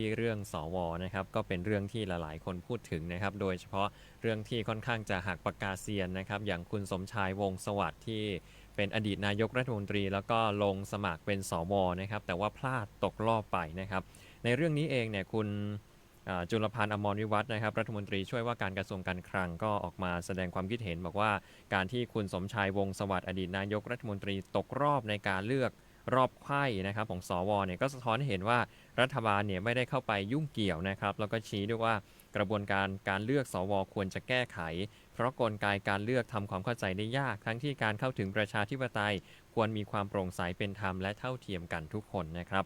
ที่เรื่องสวนะครับก็เป็นเรื่องที่หลายๆ คนพูดถึงนะครับ โดยเฉพาะเรื่องที่ค่อนข้างจะหักปากกาเซียนนะครับอย่างคุณสมชายวงศสวัสดิ์ที่เป็นอดีตนายกรัฐมนตรี แล้วก็ลงสมัครเป็นสวนะครับแต่ว่าพลาดตกรอบไปนะครับ ในเรื่องนี้เองเนี่ยคุณจุลพันธ์อมรวิวัฒนะครับรัฐมนตรีช่วยว่าการกระทรวงการคลังก็ออกมาแสดงความคิดเห็น บอกว่าการที่คุณสมชายวงศสวัสดิ์อดีตนายกรัฐมนตรีตกรอบในการเลือก รอบไข้นะครับของสวเนี่ยก็สะท้อนให้เห็นว่ารัฐบาลเนี่ยไม่ได้เข้าไปยุ่งเกี่ยวนะครับ แล้วก็ชี้ด้วยว่ากระบวนการการเลือกสวควรจะแก้ไข เพราะกลไกการเลือกทำความเข้าใจได้ยาก ทั้งที่การเข้าถึงประชาธิปไตย ควรมีความโปร่งใสเป็นธรรมและเท่าเทียมกันทุกคนนะครับ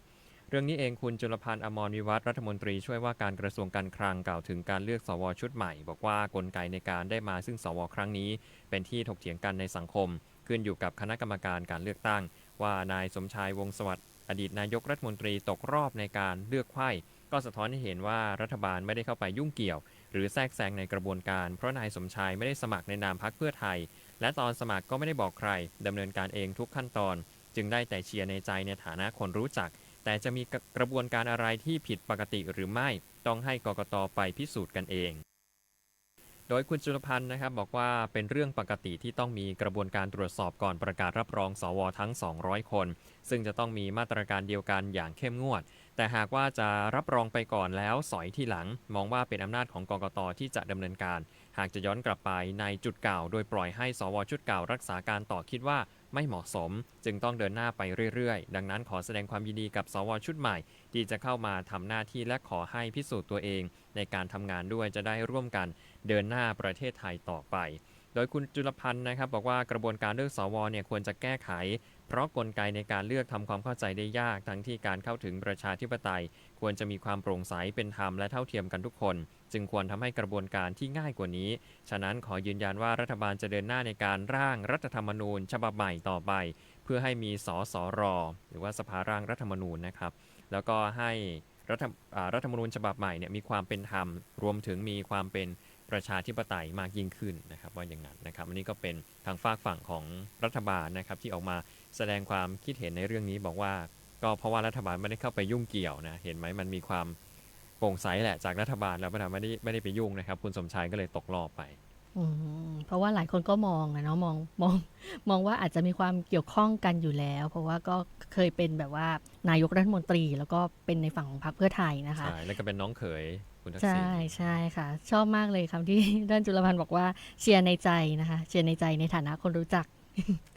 เรื่องนี้เองคุณจุลพันธ์อมรวิวัฒรัฐมนตรีช่วยว่าการกระทรวงการคลังกล่าวถึงการเลือกสวชุดใหม่ บอกว่ากลไกในการได้มาซึ่งสวครั้งนี้ เป็นที่ถกเถียงกันในสังคม ขึ้นอยู่กับคณะกรรมการการเลือกตั้ง ว่านายสมชายวงศ์สวัสดิ์อดีตนายกรัฐมนตรีตกรอบในการเลือกไขว้ก็สะท้อนให้เห็นว่ารัฐบาลไม่ได้เข้าไปยุ่งเกี่ยว หรือแทรกแซงในกระบวนการ เพราะนายสมชายไม่ได้สมัครในนามพรรคเพื่อไทย และตอนสมัครก็ไม่ได้บอกใครดำเนินการเองทุกขั้นตอน จึงได้แต่เชียร์ในใจในฐานะคนรู้จัก แต่จะมีกระบวนการอะไรที่ผิดปกติหรือไม่ต้องให้กกตไปพิสูจน์กันเอง โดยคุณจุลพันธ์นะครับบอกว่าเป็นเรื่องปกติที่ต้องมีกระบวนการตรวจสอบก่อนประกาศรับรองสวทั้ง 200 คน ซึ่งจะต้องมีมาตรการเดียวกันอย่างเข้มงวด แต่หากว่าจะรับรองไปก่อนแล้วสอยที่หลัง มองว่าเป็นอำนาจของกกตที่จะดำเนินการ หากจะย้อนกลับไปในจุดเก่า โดยปล่อยให้สวชุดเก่ารักษาการต่อคิดว่า ไม่เหมาะสม จึงต้องเดินหน้าไปเรื่อยๆ ดังนั้นขอแสดงความยินดีกับสวชุดใหม่ ที่จะเข้ามาทำหน้าที่และขอให้พิสูจน์ตัวเอง ในการทำงานด้วยจะได้ร่วมกันเดินหน้าประเทศไทยต่อไป โดยคุณจุลพันธ์นะครับบอกว่ากระบวนการเลือกสวเนี่ยควรจะแก้ไข เพราะกลไกในการเลือกทำความเข้าใจได้ยาก ทั้งที่การเข้าถึงประชาธิปไตย ควรจะมีความโปร่งใสเป็นธรรมและเท่าเทียมกันทุกคน จึงควรทำให้กระบวนการที่ง่ายกว่านี้ ฉะนั้นขอยืนยันว่ารัฐบาลจะเดินหน้าในการร่างรัฐธรรมนูญ ฉบับใหม่ต่อไป เพื่อให้มีสสร หรือว่าสภาร่างรัฐธรรมนูญนะครับ แล้วก็ให้รัฐรัฐธรรมนูญฉบับใหม่เนี่ยมีความเป็นธรรมรวมถึงมีความเป็น ประชาธิปไตยมากยิ่งขึ้นนะครับว่าอย่างนั้นนะครับอันนี้ก็เป็นทางฝากฝั่งของรัฐบาลนะครับที่ออกมาแสดงความคิดเห็นในเรื่องนี้บอกว่า ก็เพราะว่ารัฐบาลไม่ได้เข้าไปยุ่งเกี่ยวนะเห็นไหมมันมีความโปร่งใสแหละจากรัฐบาลแล้วรัฐบาไม่ได้ไม่ได้ไปยุ่งนะครับ คุณสมชายก็เลยตกรอบไป อืมเพราะว่าหลายคนก็มองนะเนาะมองมองมองว่าอาจจะมีความเกี่ยวข้องกันอยู่แล้ว เพราะว่าก็เคยเป็นแบบว่านายกรัฐมนตรี แล้วก็เป็นในฝั่งของพรรคเพื่อไทยนะคะ ใช่แล้วก็เป็นน้องเขยคุณทักษิใช่ณใช่ค่ะ ชอบมากเลยคำที่ท่านจุลพันธ์บอกว่าเชียร์ในใจนะคะ เชียร์ในใจในฐานะคนรู้จัก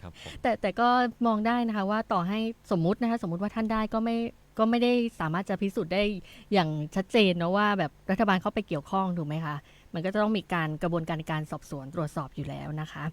ครับผมแต่แต่ก็มองได้นะคะว่าต่อให้สมมุตินะคะสมมุติว่าท่านได้ก็ไม่ ก็ไม่ได้สามารถจะพิสูจน์ได้อย่างชัดเจนนะว่าแบบรัฐบาลเข้าไปเกี่ยวข้องถูกไหมคะ มันก็จะต้องมีการกระบวนการในการสอบสวนตรวจสอบอยู่แล้วนะคะ